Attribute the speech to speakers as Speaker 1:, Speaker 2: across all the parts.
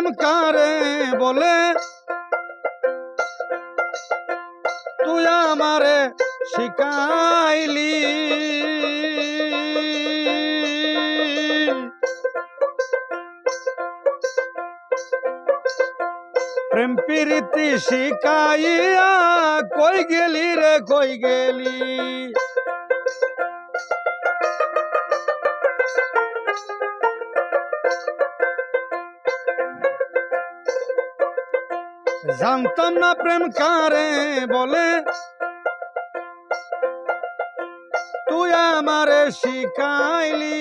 Speaker 1: প্রেম কারে বলে? তুই আমারে শিখাইলি প্রেম প্রীতি শিখাইয়া কই গেলি রে কই গেলি? জানতাম না প্রেম কারে বলে। তুই আমারে শিখাইলি।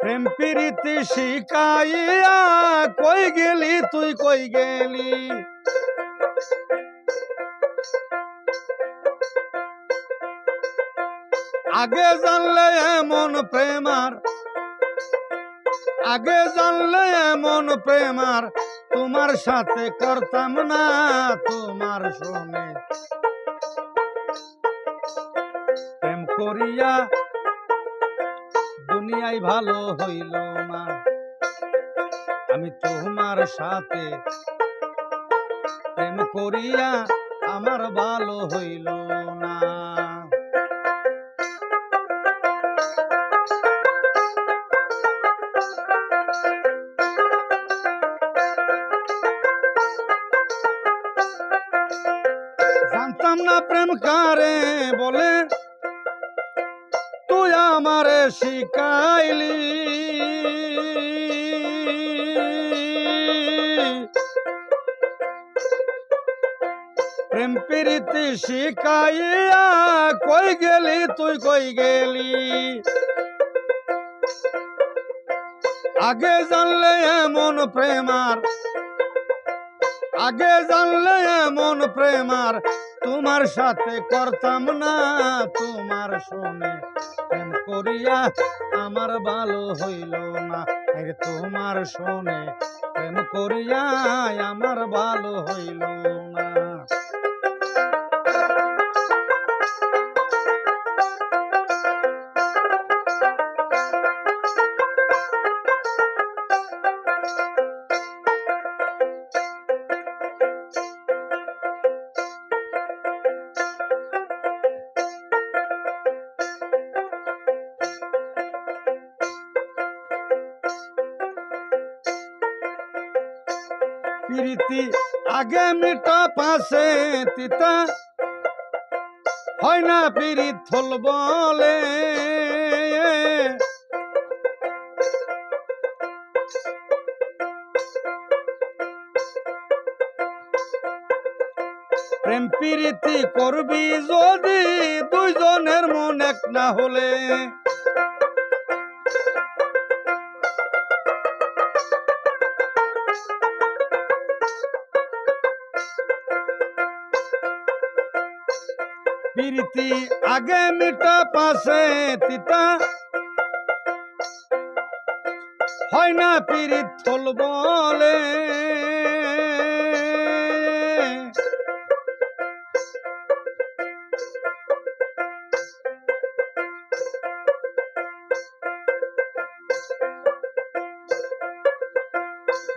Speaker 1: প্রেম প্রীতি শিখাইয়া কই গেলি, তুই কই গেলি? আগে জানলে এমন প্রেমার আগে জানলে এমন প্রেমার তোমার সাথে করতাম না, তোমার শুনে প্রেম করিয়া দুনিয়ায় ভালো হইল না। আমি তোমার সাথে প্রেম করিয়া আমার ভালো হইল না। না প্রেম কারে বলে? তুই আমারে শিখাইলি। প্রেম প্রীতি শিখাইয়া কই গেলি, তুই কই গেলি? আগে জানলে এমন প্রেমার আগে জানলে এমন প্রেমার তোমার সাথে করতাম না, তোমার শুনে প্রেম করিয়া আমার ভালো হইল না। তোমার শুনে প্রেম করিয়া আমার ভালো হইল না। প্রীতি আগে মিটা পাশে তিতা। হয় না পিরিত থল বলে। প্রেম প্রীতি করবি যদি দুইজনের মন এক না হলে। প্রীতি আগে মিটা পাশে তিতা। হয় না পিরিত থল বলে।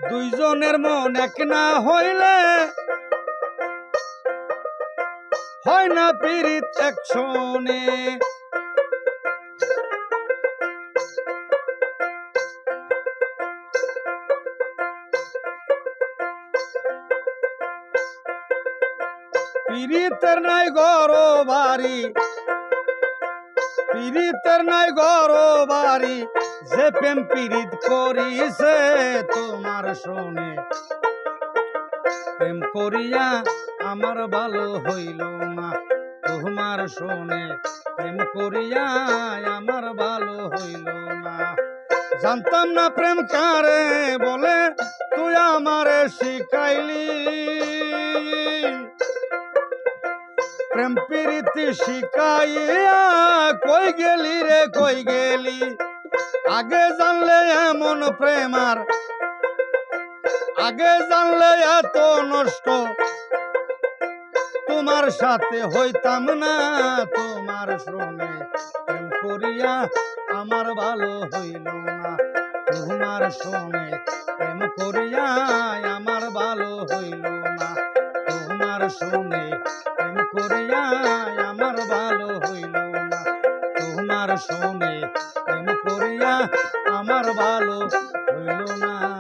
Speaker 1: দুইজনের মন এক না হইলে হয় না পীড়িত একশনে পীড়িতের নাই গর বাড়ি, পীড়িতের নাই গর বাড়ি, যে প্রেম পীড়িত করিছে তোমার শোনে। প্রেম করিয়া আমার ভালো হইল না। তোমার শোনে প্রেম করিয়া আমার ভালো হইল না। জানতাম না প্রেম কারে বলে, তুই আমারে শিখাইলি। প্রেম প্রীতি শিখাইয়া কই গেলি রে, কই গেলি? আগে জানলে এমন প্রেমার আগে জানলে এত নষ্ট। তোমার সাথে হইতাম না, তোমার শ্রমে প্রেম করিয়া আমার ভালো হইল না। তোমার শুনে প্রেম করিয়া আমার ভালো হইল না। তোমার শুনে প্রেম করিয়া আমার ভালো হইল না। তোমার শুনে প্রেম করিয়া আমার ভালো হইল না।